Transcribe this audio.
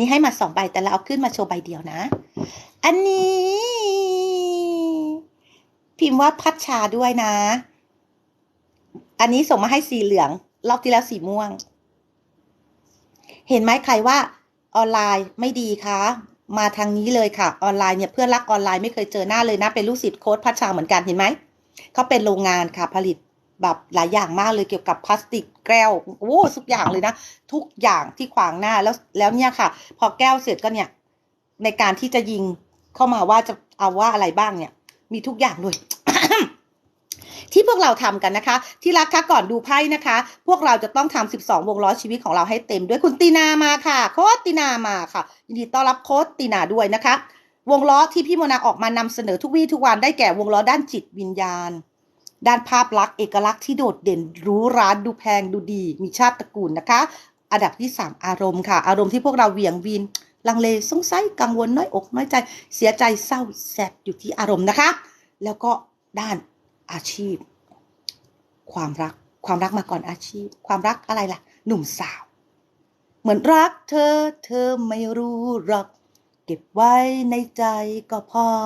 นี้ให้มาสองใบแต่เราเอาขึ้นมาโชว์ใบเดียวนะ อันนี้ พิมพ์ว่าพัชชาด้วยนะ อันนี้ส่งมาให้สีเหลือง รอบที่แล้วสีม่วง เห็นไหมใครว่าออนไลน์ไม่ดีคะ มาทางนี้เลยค่ะ ออนไลน์เนี่ยเพื่อนรักออนไลน์ไม่เคยเจอหน้าเลยนะ เป็นลูกศิษย์โค้ดพัชชาเหมือนกันเห็นไหมเขาเป็นโรงงานค่ะผลิต แบบหลายอย่างมากเลยเกี่ยวกับพลาสติกแก้วโอ้ทุกอย่างเลยนะ ทุกอย่างที่ขวางหน้าแล้วแล้วเนี่ยค่ะ พอแก้วเสร็จก็เนี่ย ในการที่จะยิงเข้ามาว่าจะเอาว่าอะไรบ้างเนี่ย มีทุกอย่างเลยที่พวกเราทำกันนะคะ ที่รักคะก่อนดูไพ่นะคะ พวกเราจะต้องทำ12 วงล้อชีวิตของเราให้เต็มด้วยคุณตีนามาค่ะ โค้ดตีนามาค่ะยินดีต้อนรับโค้ดตีนาด้วยนะคะ วงล้อที่พี่โมนาออกมานำเสนอทุกวี่ทุกวันได้แก่วงล้อด้านจิตวิญญาณ ด้านภาพลักษณ์เอกลักษณ์ที่โดดเด่นรู้ร้านดูแพงดูดี มีชาติตระกูลนะคะ อันดับที่ 3 อารมณ์ค่ะ อารมณ์ที่พวกเราเหวี่ยงวินลังเลสงสัยกังวลน้อยอกน้อยใจ เสียใจเศร้าแสบอยู่ที่อารมณ์นะคะ แล้วก็ด้านอาชีพ ความรักความรักมาก่อนอาชีพ ความรักอะไรล่ะ หนุ่มสาว เหมือนรักเธอ เธอไม่รู้หรอก เก็บไว้ในใจก็พอ